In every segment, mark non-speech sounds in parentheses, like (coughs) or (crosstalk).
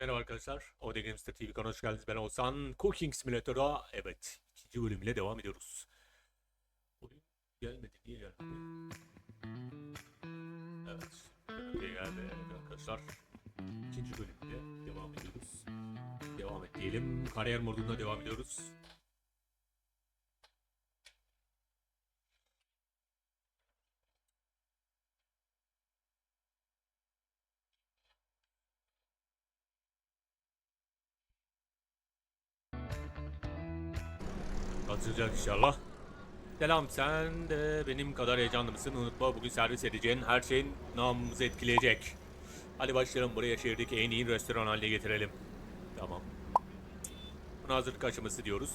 Merhaba arkadaşlar. OD Gamester TV kanalına hoş geldiniz. Ben Oğuzhan. Cooking Simulator'a evet ikinci bölümüyle devam ediyoruz. Oyun gelmedi. Niye gelmedi? Evet. Buraya geldi arkadaşlar. İkinci bölümde devam ediyoruz. Devam et diyelim. Kariyer modunda devam ediyoruz. Katılacak inşallah. Selam sen de benim kadar heyecanlı mısın? Unutma bugün servis edeceğin her şeyin namımızı etkileyecek. Hadi başlayalım buraya şehirdeki en iyi restoran haline getirelim. Tamam. Buna hazırlık aşaması diyoruz.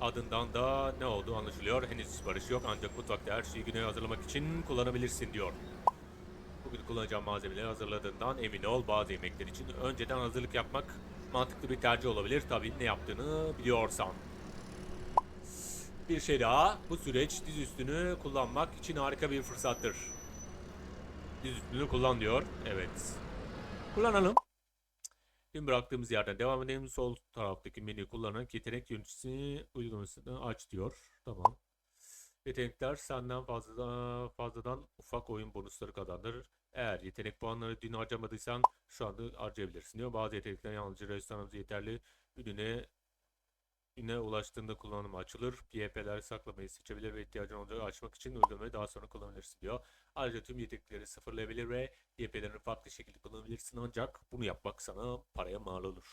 Adından da ne oldu anlaşılıyor. Henüz sipariş yok ancak mutfakta her şeyi güne hazırlamak için kullanabilirsin diyor. Bugün kullanacağım malzemeleri hazırladığından emin ol bazı yemekler için önceden hazırlık yapmak mantıklı bir tercih olabilir. Tabii ne yaptığını biliyorsan. Bir şey daha, bu süreç dizüstünü kullanmak için harika bir fırsattır. Dizüstünü kullan diyor. Evet. Kullanalım. Dün bıraktığımız yerden devam edelim. Sol taraftaki menüyü kullanarak yetenek yöneticisi uygulamasını aç diyor. Tamam. Yetenekler senden fazladan, fazladan ufak oyun bonusları kazandırır. Eğer yetenek puanları dün harcamadıysan şu anda harcayabilirsin diyor. Bazı yetenekler yalnızca restoranımız yeterli ürüne Üne ulaştığında kullanımı açılır. PHP'ler saklamayı seçebilir ve ihtiyacın olacak açmak için uygulamayı daha sonra kullanabilirsin diyor. Ayrıca tüm yetenekleri sıfırlayabilir ve PHP'lerini farklı şekilde kullanabilirsin ancak bunu yapmak sana paraya mal olur.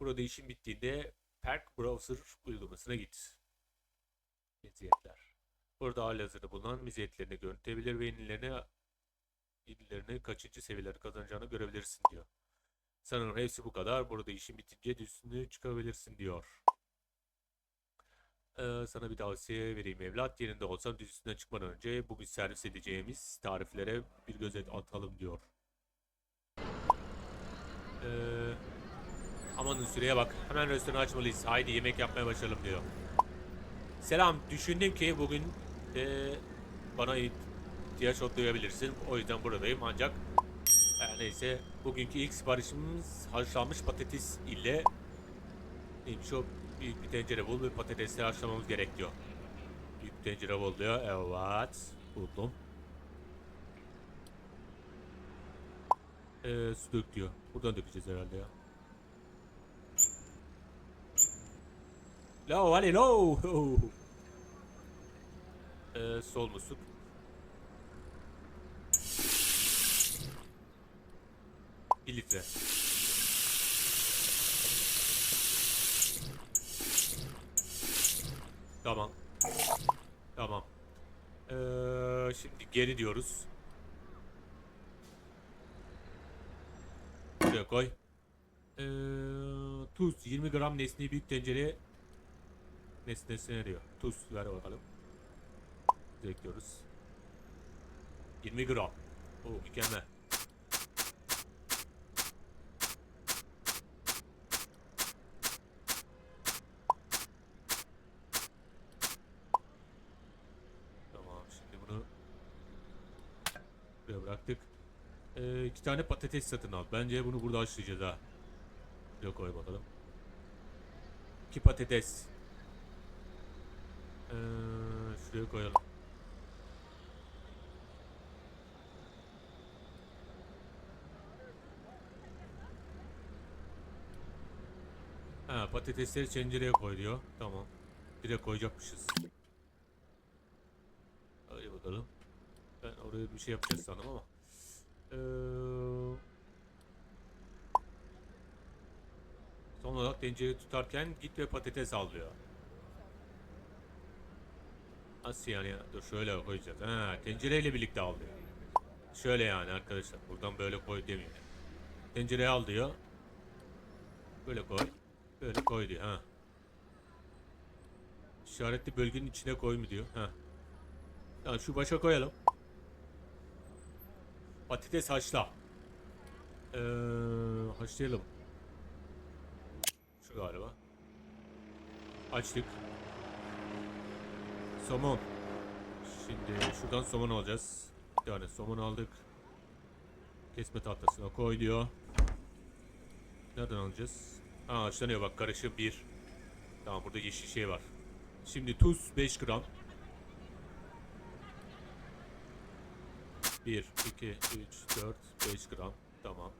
Burada işin bittiğinde Perk Browser uygulamasına git. Meziyetler. Burada halihazırda bulunan meziyetlerini görüntüleyebilir ve yenilerini, yenilerini kaçıncı seviyeleri kazanacağını görebilirsin diyor. Sanırım hepsi bu kadar. Burada işin bitince üstünü çıkabilirsin diyor. Ee, sana bir tavsiye vereyim evlat. Yerinde olsam düz üstüne çıkmadan önce bugün servis edeceğimiz tariflere bir göz atalım diyor. Ee, amanın süreye bak. Hemen restoranı açmalıyız. Haydi yemek yapmaya başlayalım diyor. Selam. Düşündüm ki bugün ee, bana ihtiyaç duyabilirsin. O yüzden buradayım ancak neyse bugünkü ilk siparişimiz haşlanmış patates ile neymiş o büyük bir tencere bul ve patatesleri haşlamamız gerek diyor. Büyük bir tencere bul diyor. Evet. Buldum. Ee, su dök diyor. Buradan dökeceğiz herhalde ya. Lo hadi (laughs) lo. Ee, sol musluk. Bir litre. Tamam. Tamam. Ee, şimdi geri diyoruz. Buraya koy. Ee, tuz 20 gram nesneyi büyük tencereye nesnesine diyor. Tuz ver bakalım. Ekliyoruz. 20 gram. O mükemmel. Tamam şimdi bunu buraya bıraktık. Ee, iki tane patates satın al. Bence bunu burada haşlayacağız ha. Şuraya koy bakalım. İki patates. Ee, şuraya koyalım. Ha patatesleri tencereye koy diyor. Tamam. Direkt koyacakmışız. Hadi bakalım. Ben oraya bir şey yapacağız sandım ama. Ee, son olarak tencereyi tutarken git ve patates al diyor. Nasıl yani? Dur şöyle koyacağız. Ha, tencereyle birlikte al diyor. Şöyle yani arkadaşlar. Buradan böyle koy demiyor. Tencereye al diyor. Böyle koy. Böyle koy diyor. Ha. İşaretli bölgenin içine koy mu diyor. Ha. Tamam şu başa koyalım. Patates haşla. Ee, haşlayalım. Şu galiba. Açtık. Somon. Şimdi şuradan somon alacağız. Bir tane somon aldık. Kesme tahtasına koy diyor. Nereden alacağız? Ha açlanıyor bak karışım 1. Tamam burada yeşil şey var. Şimdi tuz 5 gram. 1, 2, 3, 4, 5 gram. Tamam.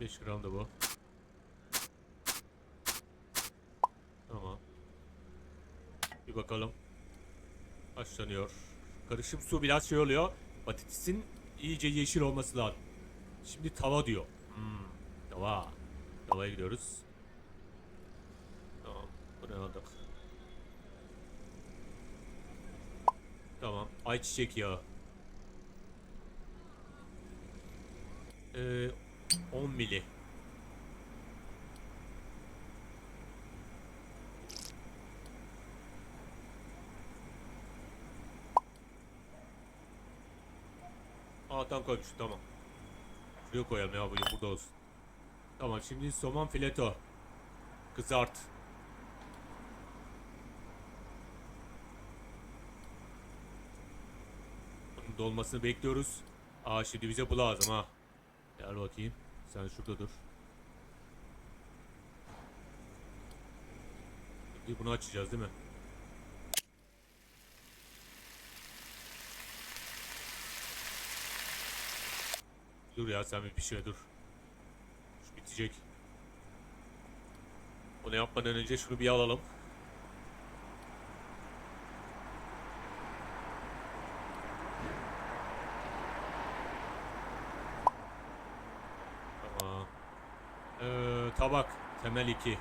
5 gram da bu. Tamam. Bir bakalım. Haşlanıyor. Karışım su biraz şey oluyor. Patatesin iyice yeşil olması lazım. Şimdi tava diyor. Hmm, tava. Tavaya gidiyoruz. Tamam. Bu ne aldık? Tamam. Ayçiçek yağı. Ee, 10 mili. Aa tam koymuşum tamam. Şuraya koyalım ya bu burada olsun. Tamam şimdi somon fileto. Kızart. Dolmasını bekliyoruz. Aa şimdi bize bu lazım ha. Gel bakayım. Sen şurada dur. Şimdi bunu açacağız değil mi? Dur ya sen bir pişire dur. Şu bitecek. Onu yapmadan önce şunu bir alalım. Tamam. Tabak. Temel 2.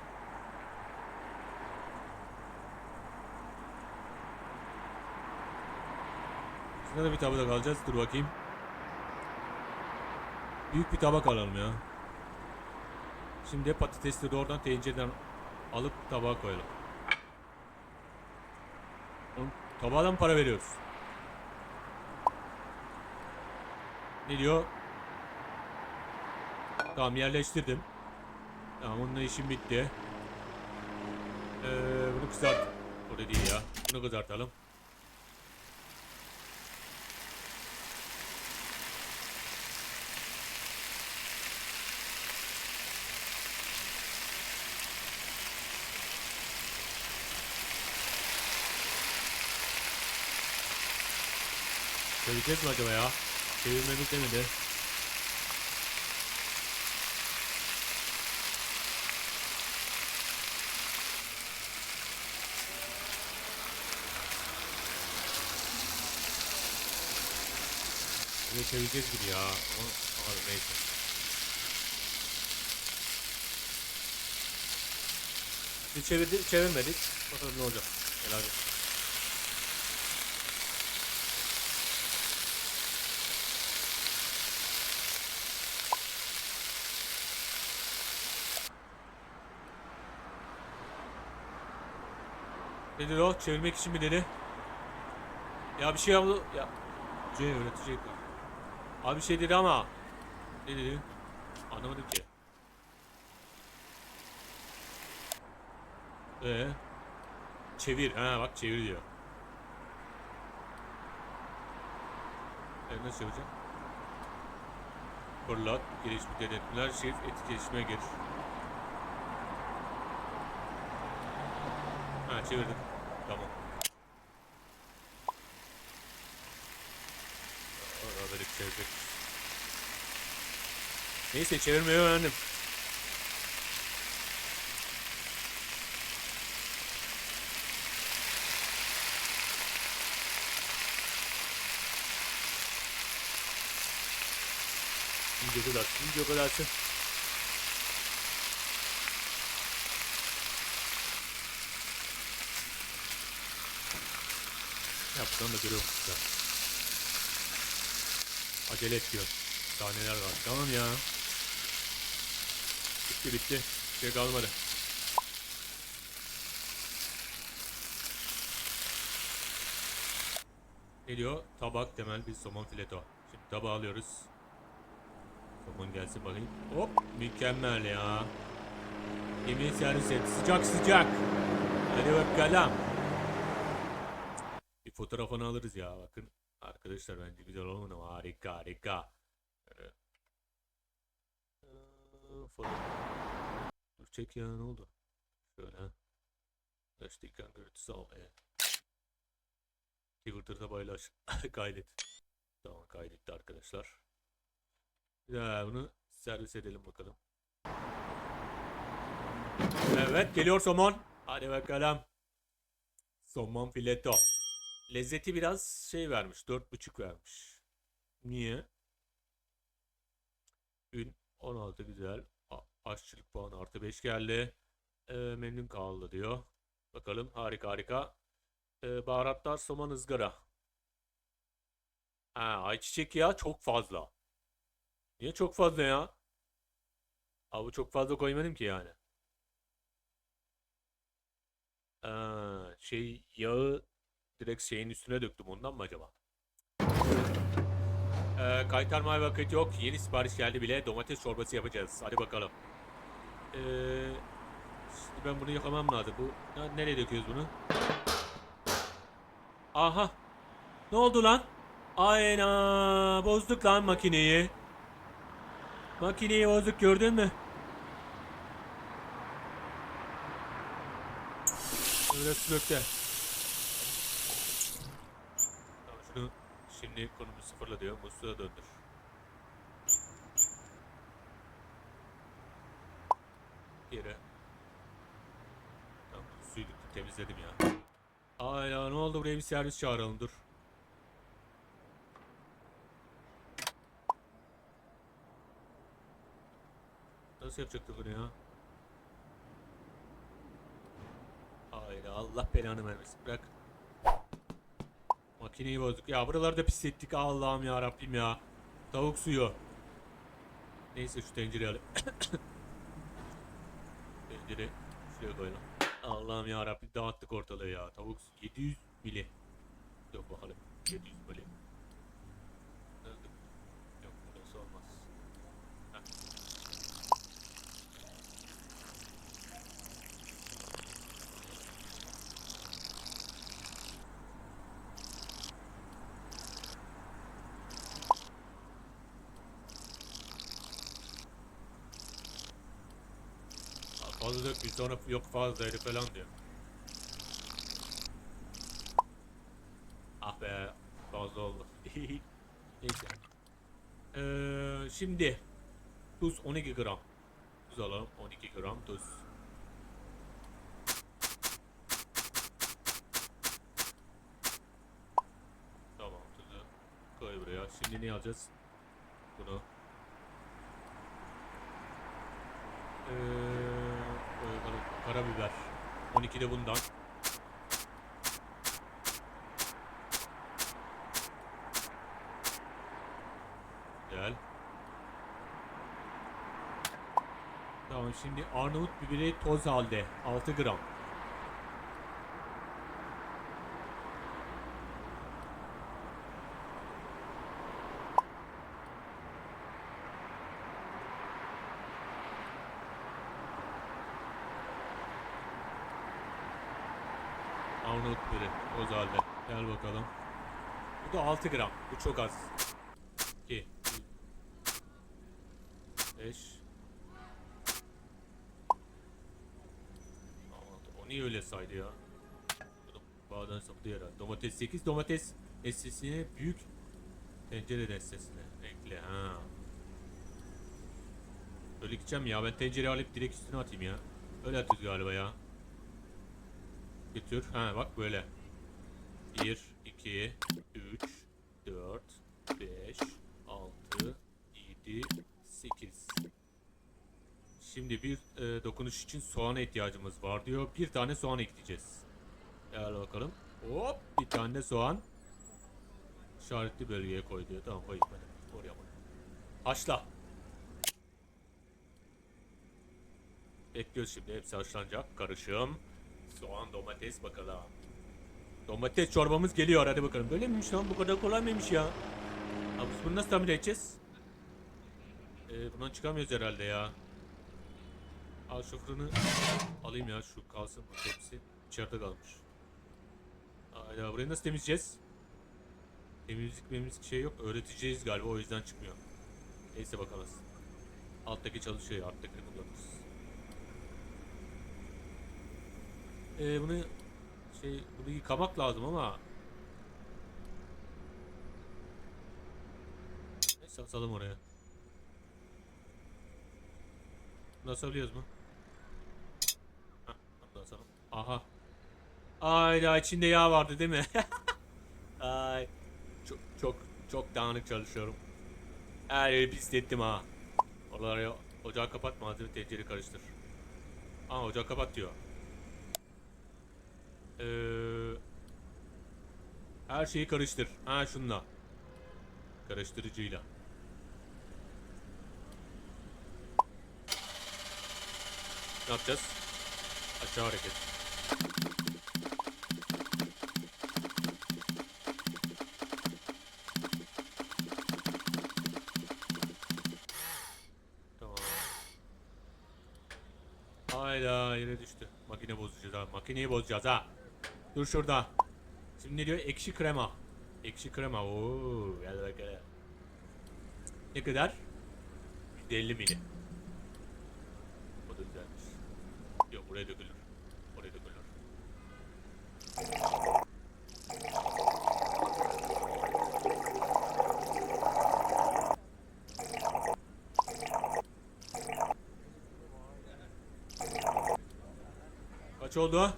Şimdi de bir tabak alacağız. Dur bakayım. Büyük bir tabak alalım ya. Şimdi patatesleri oradan tencereden alıp tabağa koyalım. Da mı para veriyoruz? Ne diyor? Tamam yerleştirdim. Tamam onunla işim bitti. Ee, bunu kızart. O da değil ya. Bunu kızartalım. Çevireceğiz mi acaba ya? Çevirmemiz demedi. Yine çevireceğiz gibi ya. Bakalım neyse. Biz çevirdik, çevirmedik. Bakalım ne olacak. Helal. Ne dedi o? Çevirmek için mi dedi? Ya bir şey yaptı. Ya. C öğretecek. Abi bir şey dedi ama. Ne dedi? Anlamadım ki. Ee? Çevir. Ha bak çevir diyor. E nasıl yapacağım? Fırlat, gelişmiş denetler, şef, etkileşime gir. Ha çevirdim. Orada bir çevirdik. Neyse çevirmeyi öğrendim. İyice kızarsın, iyice kızarsın. Yaptığını da görüyorum. Acele et diyor. Sahneler var. Tamam ya. Bitti bitti. Bir şey kalmadı. Ne diyor? Tabak temel bir somon fileto. Şimdi tabağı alıyoruz. Somon gelsin bakayım. Hop mükemmel ya. Yemeği servis et. Sıcak sıcak. Hadi bakalım. Bir fotoğrafını alırız ya bakın. Arkadaşlar bence güzel olmadı mı? Harika harika. Falan. Dur çek ya ne oldu? Şöyle. Kaç ekran görüntüsü al. Evet. Twitter'da paylaş. (laughs) Kaydet. Tamam kaydetti arkadaşlar. Ya bunu servis edelim bakalım. Evet geliyor somon. Hadi bakalım. Somon fileto. Lezzeti biraz şey vermiş. 4.5 vermiş. Niye? Ün 16 güzel. A- aşçılık puanı artı 5 geldi. Ee, memnun kaldı diyor. Bakalım harika harika. Ee, baharatlar somon ızgara. Ha, ayçiçek yağı çok fazla. Niye çok fazla ya? Abi çok fazla koymadım ki yani. Aa, şey yağı direkt şeyin üstüne döktüm ondan mı acaba? Ee, kaytarmaya vakit yok. Yeni sipariş geldi bile. Domates çorbası yapacağız. Hadi bakalım. Ee, şimdi ben bunu yıkamam lazım. Bu ya, nereye döküyoruz bunu? Aha. Ne oldu lan? Ayna. Bozduk lan makineyi. Makineyi bozduk gördün mü? Öyle sürükte. Tamam şunu şimdi konumu sıfırla diyor. Musluğa döndür. Yere. Tamam suyu temizledim ya. Aynen ne oldu buraya bir servis çağıralım dur. Nasıl yapacaktı bunu ya? Hayır Allah belanı vermesin bırak. Makineyi bozduk. Ya buralarda pis ettik Allah'ım ya Rabbim ya. Tavuk suyu. Neyse şu tencereyi alayım. (coughs) Tencere şuraya koyalım. Allah'ım ya Rabbim dağıttık ortalığı ya. Tavuk suyu 700 mili. Yok bakalım 700 mili. Nerede? Yok burası olmaz. Heh. Aa, Fazla dökmüş sonra yok fazlaydı falan diyor. Ah be fazla oldu. (laughs) Neyse. Ee, şimdi tuz 12 gram. Tuz alalım 12 gram tuz. Tamam tuzu koy buraya. Şimdi ne alacağız? Bunu. 12 de bundan. Güzel. Tamam şimdi Arnavut biberi toz halde 6 gram. Arnavut biberi toz halde. Gel bakalım. Bu da 6 gram. Bu çok az. 2 5 O niye öyle saydı ya? Bağdan saptı herhalde. Domates 8 domates destesine büyük tencere destesine ekle ha. Öyle gideceğim ya ben tencereyi alıp direkt üstüne atayım ya. Öyle atıyoruz galiba ya. Götür. Ha bak böyle. 1, 2, 3, 4, 5, 6, 7, 8. Şimdi bir e, dokunuş için soğana ihtiyacımız var diyor. Bir tane soğan ekleyeceğiz. Gel bakalım. Hop bir tane soğan. İşaretli bölgeye koy diyor. Tamam ben. Oraya koy. Haşla. Bekliyoruz şimdi. Hepsi haşlanacak. Karışım. Soğan, domates bakalım. Domates çorbamız geliyor. Hadi bakalım. Böyle miymiş lan? Bu kadar kolay mıymış ya? Abi bunu nasıl tahmin edeceğiz? Ee, bundan çıkamıyoruz herhalde ya. Al şu fırını alayım ya şu kalsın bu tepsi içeride kalmış. Hayda burayı nasıl temizleyeceğiz? Temizlik memizlik şey yok öğreteceğiz galiba o yüzden çıkmıyor. Neyse bakalım. Alttaki çalışıyor. Alttakini kullanırız. Ee, bunu şey bunu yıkamak lazım ama Neyse asalım oraya. Nasıl biliyoruz mu? Da asalım. Aha. Ayda içinde yağ vardı değil mi? (laughs) Ay. Çok çok çok dağınık çalışıyorum. Her yeri pislettim ha. Oraları ocağı kapat malzeme tencere karıştır. Aa ocağı kapat diyor. Ee, her şeyi karıştır. Ha şunla. Karıştırıcıyla. Ne yapacağız? Aşağı hareket. Hayda yere düştü. Makine bozacağız ha. Makineyi bozacağız ha. Dur şurada. Şimdi ne diyor? Ekşi krema. Ekşi krema. Oo, gel bakalım. Ne kadar? 150 mili. O da güzelmiş. Yok buraya dökülür. Oraya dökülür. Kaç oldu?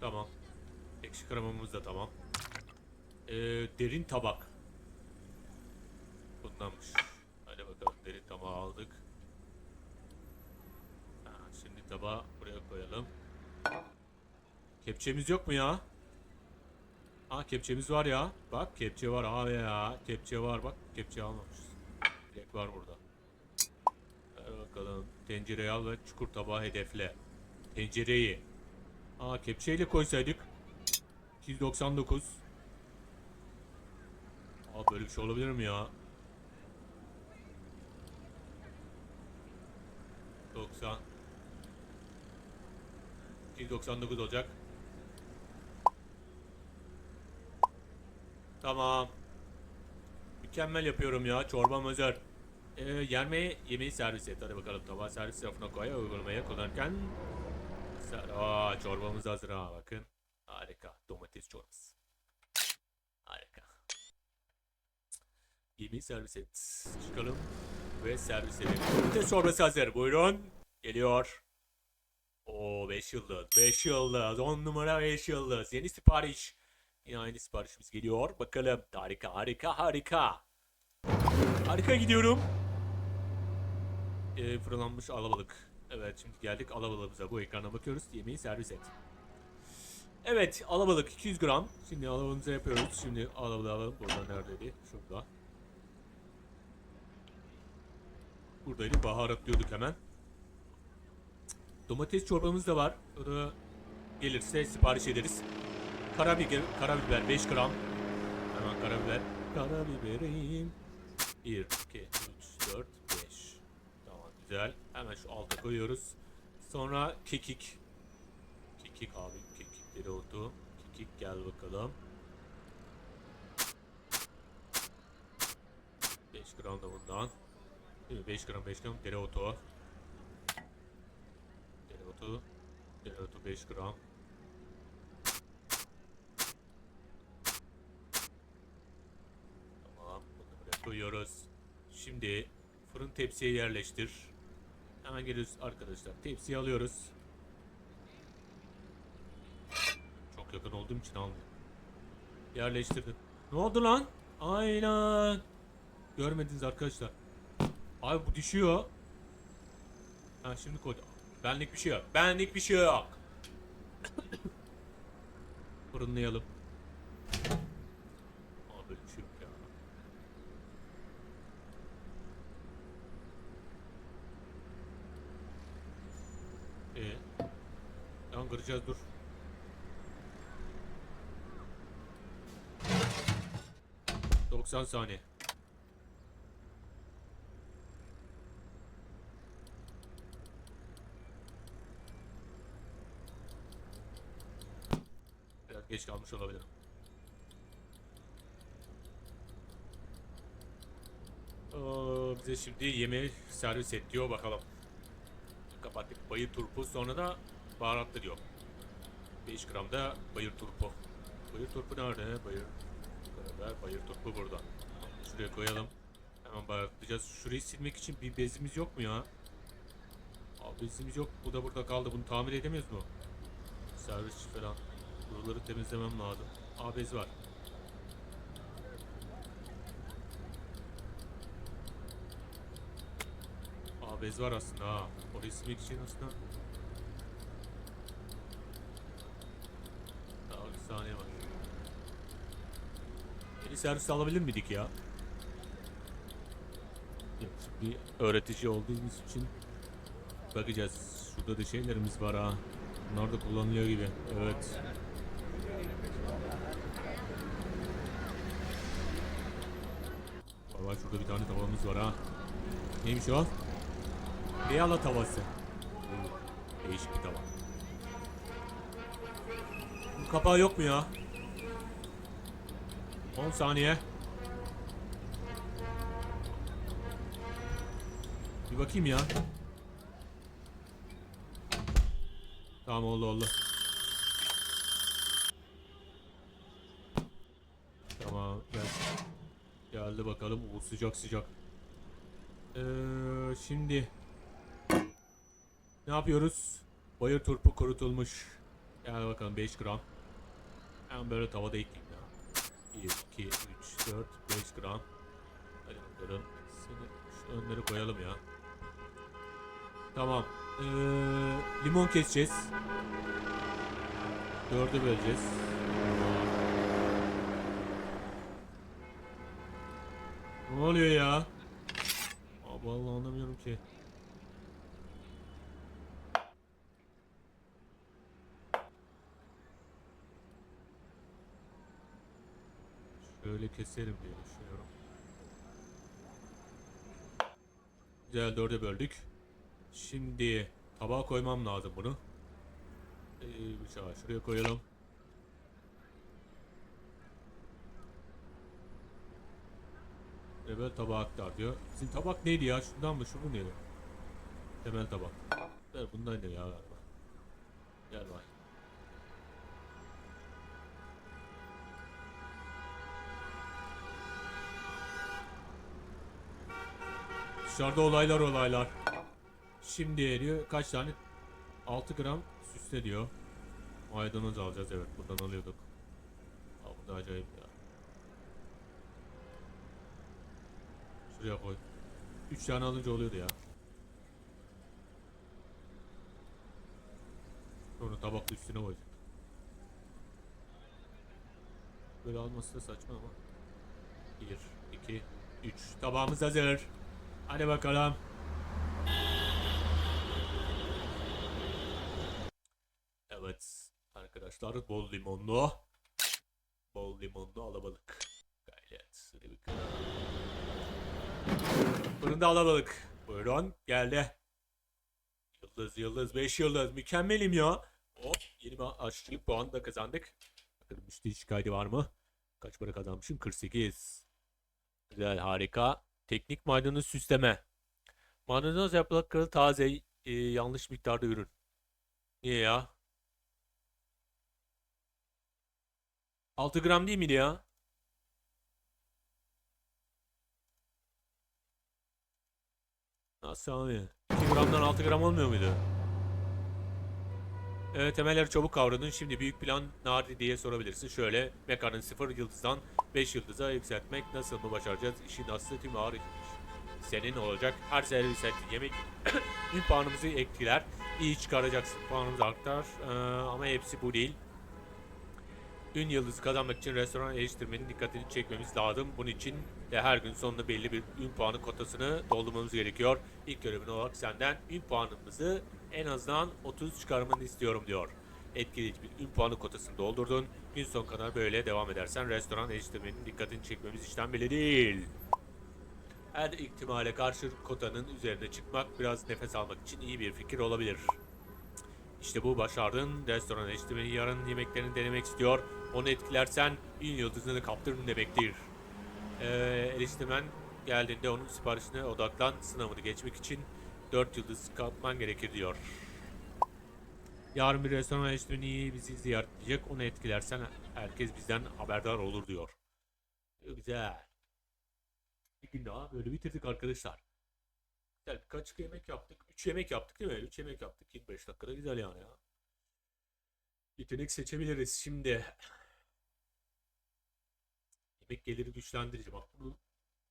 Tamam. Ekşi kremamız da tamam. Ee, derin tabak. Bundanmış. Hadi bakalım derin tabağı aldık. Ha, şimdi tabağı buraya koyalım. Kepçemiz yok mu ya? Ha kepçemiz var ya. Bak kepçe var abi ya. Kepçe var bak. Kepçe almamışız. Direkt var burada. Hadi bakalım. Tencereyi al ve çukur tabağı hedefle. Tencereyi. Aa kepçeyle koysaydık. 299. Aa böyle bir şey olabilir mi ya? 90 299 olacak. Tamam. Mükemmel yapıyorum ya. Çorbam hazır. Ee, yermeği yemeği servis et. Hadi bakalım tabağı servis rafına koy. Uygulamaya kullanırken Aa, çorbamız hazır ha bakın. Harika. Domates çorbası. Harika. Yemeği servis et. Çıkalım ve servis edelim. Domates çorbası hazır. Buyurun. Geliyor. Oo 5 yıldız. 5 yıldız. 10 numara 5 yıldız. Yeni sipariş. Yine aynı siparişimiz geliyor. Bakalım. Harika harika harika. Harika gidiyorum. Ee, fırınlanmış alabalık. Evet şimdi geldik alabalığımıza. Bu ekrana bakıyoruz. Yemeği servis et. Evet alabalık 200 gram. Şimdi alabalığımızı yapıyoruz. Şimdi alabalığı alalım. Buradan neredeydi? Şurada. Buradaydı. Baharatlıyorduk hemen. Domates çorbamız da var. Gelirse sipariş ederiz. Karabiber, karabiber 5 gram. Hemen karabiber. Karabiberim. 1, 2, 3, 4, 5. Tamam güzel. Hemen şu alta koyuyoruz. Sonra kekik. Kekik abi. Kekikleri oldu. Kekik gel bakalım. 5 gram da bundan. Değil mi? 5 gram 5 gram dereotu. Dereotu. Dereotu 5 gram. Tamam. Bunu buraya koyuyoruz. Şimdi fırın tepsiye yerleştir. Hemen geliyoruz arkadaşlar. Tepsiyi alıyoruz. Çok yakın olduğum için almıyorum. Yerleştirdim. Ne oldu lan? Aynen. Görmediniz arkadaşlar. Abi bu düşüyor. Ha şimdi koy. Benlik bir şey yok. Benlik bir şey yok. (coughs) Fırınlayalım. Abi yok ya. Ee, yan kıracağız dur. Doksan saniye. Biraz geç kalmış olabilirim. Aa, bize şimdi yemeği servis et diyor bakalım. Kapattık bayır turpu sonra da baharatlı diyor. 5 gram da bayır turpu. Bayır turpu nerede? Bayır. Beraber bayır turpu burada. Şuraya koyalım. Hemen baharatlayacağız. Şurayı silmek için bir bezimiz yok mu ya? Abi bezimiz yok. Bu da burada kaldı. Bunu tamir edemiyoruz mu? Servisçi falan. Buraları temizlemem lazım. Aa bez var. Aa bez var aslında ha. Orayı silmek için aslında. Daha bir saniye var. Yeni servis alabilir miydik ya? Bir öğretici olduğumuz için bakacağız. Şurada da şeylerimiz var ha. Bunlar da kullanılıyor gibi. Evet. Valla şurada bir tane tavamız var ha. Neymiş o? Beyala tavası. Oo, Değişik bir tava. Bu kapağı yok mu ya? 10 saniye. Bir bakayım ya. Tamam oldu oldu. Tamam gel. Geldi sıcak sıcak. Ee, şimdi ne yapıyoruz? Bayır turpu kurutulmuş. Gel bakalım 5 gram. Hemen böyle tavada ekleyeyim ya. 1, 2, 3, 4, 5 gram. Hadi bakalım. Seni şu önleri koyalım ya. Tamam. Ee, limon keseceğiz. Dörde böleceğiz. Ne oluyor ya? Aa, vallahi anlamıyorum ki. Şöyle keserim diye düşünüyorum. Güzel dörde böldük. Şimdi tabağa koymam lazım bunu. Ee, şuraya koyalım. Evet tabağa aktar diyor. Sizin tabak neydi ya? Şundan mı? Şu mu neydi? Temel tabak. Ver bundan ne ya galiba. Gel bak. Dışarıda olaylar olaylar. Şimdi diyor kaç tane? 6 gram süsle diyor. Maydanoz alacağız evet buradan alıyorduk. Aa, bu da acayip ya. Şuraya koy. 3 tane alınca oluyordu ya. Sonra tabakla üstüne koyacak. Böyle alması da saçma ama. 1, 2, 3. Tabağımız hazır. Hadi bakalım. Evet arkadaşlar bol limonlu. Bol limonlu alabalık. Gayret. Hadi bakalım. Fırında alabalık. Buyurun geldi. Yıldız yıldız 5 yıldız mükemmelim ya. Hop yeni bir aşçılık puanı da kazandık. Bakalım müşteri şikayeti var mı? Kaç para kazanmışım? 48. Güzel harika. Teknik maydanoz süsleme. Maydanoz yaprakları taze e, yanlış miktarda ürün. Niye ya? 6 gram değil miydi ya? Nasıl abi? 2 gramdan 6 gram olmuyor muydu? Evet temelleri çabuk kavradın. Şimdi büyük plan nerede diye sorabilirsin. Şöyle mekanın 0 yıldızdan 5 yıldıza yükseltmek nasıl mı başaracağız? İşin aslı tüm ağır senin olacak. Her servis ettiğin yemek (coughs) ün puanımızı etkiler. İyi çıkaracaksın. Puanımız artar. Ee, ama hepsi bu değil. Ün yıldızı kazanmak için restoran eleştirmenin dikkatini çekmemiz lazım. Bunun için de her gün sonunda belli bir ün puanı kotasını doldurmamız gerekiyor. İlk görevin olarak senden ün puanımızı en azından 30 çıkarmanı istiyorum diyor. Etkileyici bir ün puanı kotasını doldurdun. Gün son kadar böyle devam edersen restoran eleştirmenin dikkatini çekmemiz işten bile değil. Her ihtimale karşı kotanın üzerine çıkmak biraz nefes almak için iyi bir fikir olabilir. İşte bu başardın. Restoran eleştirmeni yarın yemeklerini denemek istiyor. Onu etkilersen bin yıldızını kaptırın demektir. Ee, eleştirmen geldiğinde onun siparişine odaklan. Sınavını geçmek için 4 yıldız kapman gerekir diyor. Yarın bir restoran eleştirmeni bizi ziyaret edecek. Onu etkilersen herkes bizden haberdar olur diyor. Güzel. Bir gün daha böyle bitirdik arkadaşlar. Güzel birkaç yemek yaptık. 3 yemek yaptık değil mi? 3 yemek yaptık. 25 dakikada güzel yani ya. Yetenek seçebiliriz. Şimdi yemek geliri güçlendirici. Bak bunu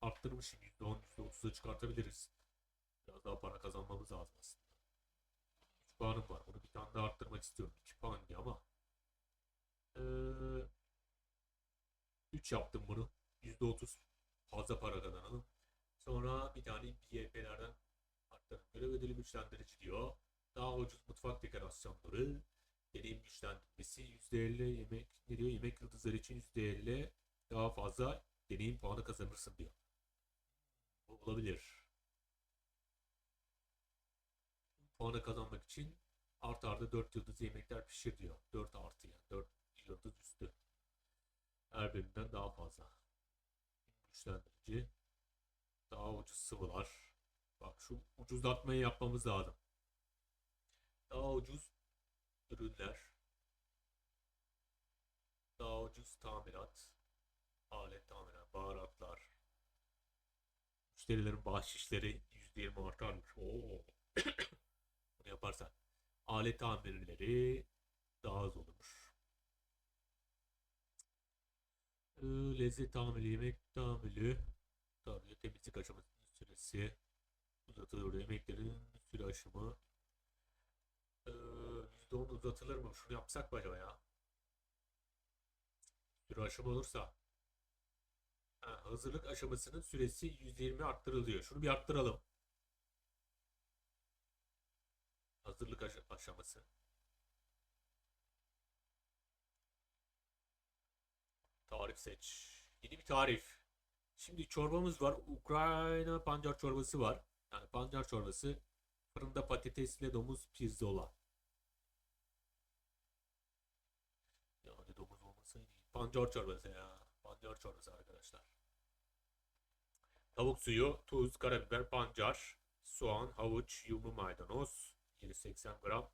arttırmışım. %10, %30'a çıkartabiliriz. Biraz daha para kazanmamız lazım aslında. 3 puanım var. Bunu bir tane daha arttırmak istiyorum. 2 puan diye ama. Ee, 3 yaptım bunu. %30 fazla para kazanalım. Sonra bir tane PYP'lerden arttırın. Görev ödülü güçlendirici diyor. Daha ucuz mutfak dekorasyonları. Deneyim güçlendirmesi %50 yemek ne diyor? Yemek yıldızları için %50 daha fazla deneyim puanı kazanırsın diyor. Bu olabilir. Puanı kazanmak için artı artı 4 yıldız yemekler pişir diyor. 4 artı yani 4 yıldız üstü. Her birinden daha fazla. Güçlendirici. Daha ucuz sıvılar. Bak şu ucuzlatmayı yapmamız lazım. Daha ucuz ürünler. Daha ucuz tamirat. Alet tamirat, baharatlar. Müşterilerin bahşişleri %20 artarmış. Oo. Bunu yaparsan. Alet tamirleri daha az olur. Ee, lezzet tamiri, yemek tamiri, tamiri, temizlik aşamasının süresi uzatılır. Yemeklerin süre aşımı ee, %10 uzatılır mı? Şunu yapsak mı acaba ya? Süre aşımı olursa. Ha, hazırlık aşamasının süresi %20 arttırılıyor. Şunu bir arttıralım. Hazırlık aş- aşaması. Tarif seç. Yeni bir tarif. Şimdi çorbamız var. Ukrayna pancar çorbası var. Yani pancar çorbası. Fırında patatesle domuz pirzola. Yani domuz olmasaydı. Pancar çorbası ya. Pancar çorbası arkadaşlar. Tavuk suyu, tuz, karabiber, pancar, soğan, havuç, yumu, maydanoz. 180 gram.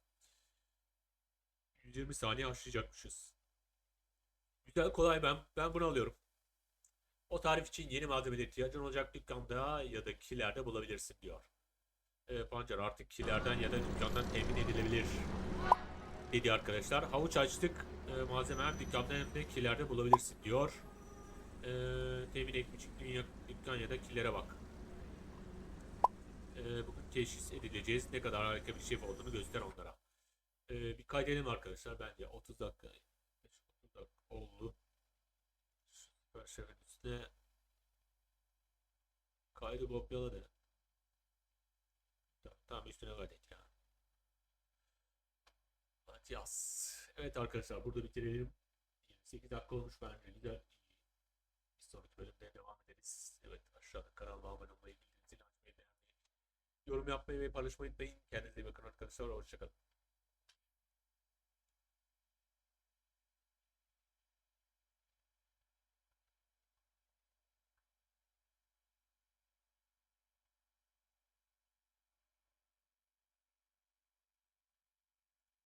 120 saniye haşlayacakmışız. Güzel kolay ben. Ben bunu alıyorum. O tarif için yeni malzemelere ihtiyacın olacak dükkanda ya da kilerde bulabilirsin diyor. E, pancar artık kilerden ya da dükkandan temin edilebilir. Dedi arkadaşlar. Havuç açtık. E, malzeme hem dükkanda hem de kilerde bulabilirsin diyor. E, temin etmiş dünya- dükkan ya da kilere bak. E, bugün teşhis edileceğiz. Ne kadar harika bir şef olduğunu göster onlara. E, bir kaydedelim arkadaşlar. Bence 30 dakika 30 dakika oldu. Şefin üstüne kaydı kopyala de. Tamam, üstüne kaydet ya. Yaz. Evet arkadaşlar burada bitirelim. 28 dakika olmuş bence güzel. Sonraki bölümde devam ederiz. Evet aşağıda kanalıma abone olmayı, bildirim zilini açmayı, beğenmeyi, yorum yapmayı ve paylaşmayı unutmayın. Kendinize iyi bakın arkadaşlar. Hoşçakalın.